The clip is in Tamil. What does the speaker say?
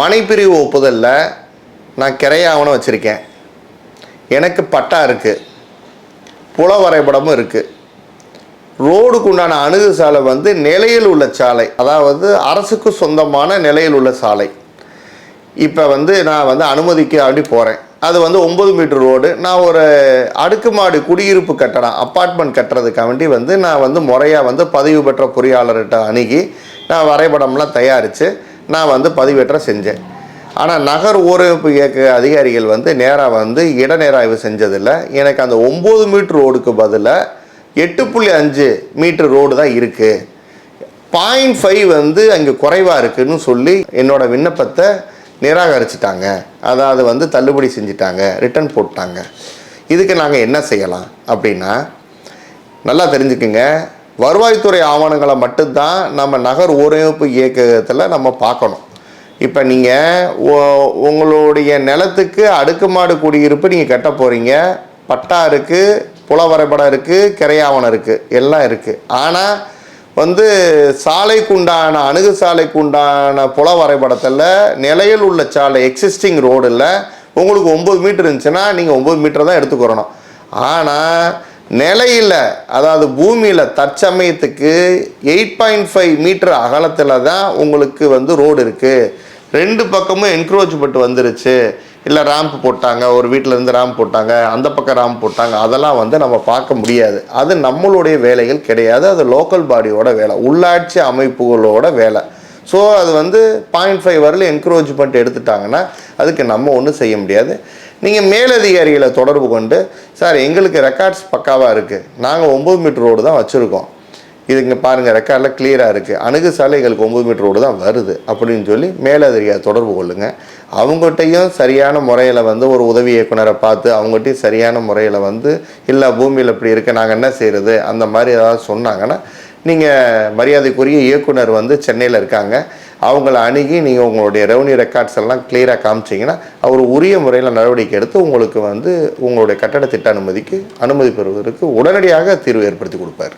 மனைப்பிரிவு ஒப்புதலில் நான் கிரையாவனம் வச்சுருக்கேன். எனக்கு பட்டா இருக்குது புல வரைபடமும் இருக்குது ரோடுக்கு உண்டான அணுகு சாலை வந்து நிலையில் உள்ள சாலை. அதாவது அரசுக்கு சொந்தமான நிலையில் உள்ள சாலை. இப்போ வந்து நான் வந்து அனுமதிக்கு அப்படி போகிறேன் அது வந்து ஒம்பது மீட்டர் ரோடு. நான் ஒரு அடுக்குமாடி குடியிருப்பு கட்டடம் அப்பார்ட்மெண்ட் கட்டுறதுக்காக வேண்டி வந்து நான் வந்து முறையாக வந்து பதிவு பெற்ற பொறியாளர்கிட்ட அணுகி நான் வரைபடம்லாம் தயாரித்து நான் வந்து பதிவேற்றம் செஞ்சேன். ஆனால் நகர் ஊரமைப்பு இயக்க அதிகாரிகள் வந்து நேராக வந்து இடநேராய்வு செஞ்சதில்லை. எனக்கு அந்த ஒம்பது மீட்ரு ரோடுக்கு பதிலாக எட்டு புள்ளி அஞ்சு மீட்ரு ரோடு தான் இருக்குது பாயிண்ட் ஃபைவ் வந்து அங்கே குறைவாக இருக்குன்னு சொல்லி என்னோடய விண்ணப்பத்தை நிராகரிச்சிட்டாங்க. அதாவது வந்து தள்ளுபடி செஞ்சிட்டாங்க. ரிட்டர்ன் போட்டாங்க. இதுக்கு நாங்கள் என்ன செய்யலாம் அப்படின்னா நல்லா தெரிஞ்சுக்குங்க. வருவாய்த்துறை ஆவணங்களை மட்டும்தான் நம்ம நகர் ஊரமைப்பு இயக்கத்தில் நம்ம பார்க்கணும். இப்போ நீங்கள் உங்களுடைய நிலத்துக்கு அடுக்குமாடு குடியிருப்பு நீங்கள் கட்ட போகிறீங்க பட்டா இருக்குது புல வரைபடம் இருக்குது கிரையாவணம் இருக்குது எல்லாம் இருக்குது ஆனால் வந்து சாலைக்குண்டான அணுகு சாலைக்குண்டான புல வரைபடத்தில் நிலையில் உள்ள சாலை எக்ஸிஸ்டிங் ரோடில் உங்களுக்கு ஒம்பது மீட்டர் இருந்துச்சுன்னா நீங்கள் ஒம்பது மீட்டர் தான் எடுத்துக்கிறணும் ஆனால் நிலையில் அதாவது பூமியில் தற்சமயத்துக்கு எயிட் பாயிண்ட் ஃபைவ் மீட்டர் அகலத்தில் தான் உங்களுக்கு வந்து ரோடு இருக்குது ரெண்டு பக்கமும் என்க்ரோச்மெண்ட் வந்துருச்சு. இல்லை ரேம்ப் போட்டாங்க ஒரு வீட்டில் இருந்து ரேம்ப் போட்டாங்க அந்த பக்கம் ரேம்ப் போட்டாங்க அதெல்லாம் வந்து நம்ம பார்க்க முடியாது. அது நம்மளுடைய வேலைகள் கிடையாது அது லோக்கல் பாடியோட வேலை உள்ளாட்சி அமைப்புகளோட வேலை. ஸோ அது வந்து பாயிண்ட் ஃபைவ் வரல என்க்ரோச்மெண்ட் எடுத்துட்டாங்கன்னா அதுக்கு நம்ம ஒன்றும் செய்ய முடியாது. நீங்கள் மேலதிகாரிகளை தொடர்பு கொண்டு சார் எங்களுக்கு ரெக்கார்ட்ஸ் பக்காவாக இருக்குது நாங்கள் ஒம்பது மீட்டர் ரோடு தான் வச்சுருக்கோம். இது இங்கே பாருங்கள் ரெக்கார்டில் கிளியராக இருக்குது அணுகு சாலை எங்களுக்கு ஒம்பது மீட்டர் ரோடு தான் வருது. அப்படின்னு சொல்லி மேலதிகாரி தொடர்பு கொள்ளுங்கள் அவங்ககிட்டையும் சரியான முறையில் வந்து ஒரு உதவி இயக்குனரை பார்த்து அவங்ககிட்டையும் சரியான முறையில் வந்து இல்லை பூமியில் இப்படி இருக்க. நாங்கள் என்ன செய்கிறது அந்த மாதிரி ஏதாவது சொன்னாங்கன்னா நீங்கள் மரியாதைக்குரிய இயக்குனர் வந்து சென்னையில் இருக்காங்க. அவங்கள அணுகி நீங்கள் உங்களுடைய ரெவன்யூ ரெக்கார்ட்ஸ் எல்லாம் கிளியராக காமிச்சிங்கன்னா அவர் உரிய முறையில் நடவடிக்கை எடுத்து உங்களுக்கு வந்து உங்களுடைய கட்டட திட்ட அனுமதிக்கு அனுமதி பெறுவதற்கு உடனடியாக தீர்வு ஏற்படுத்தி கொடுப்பார்.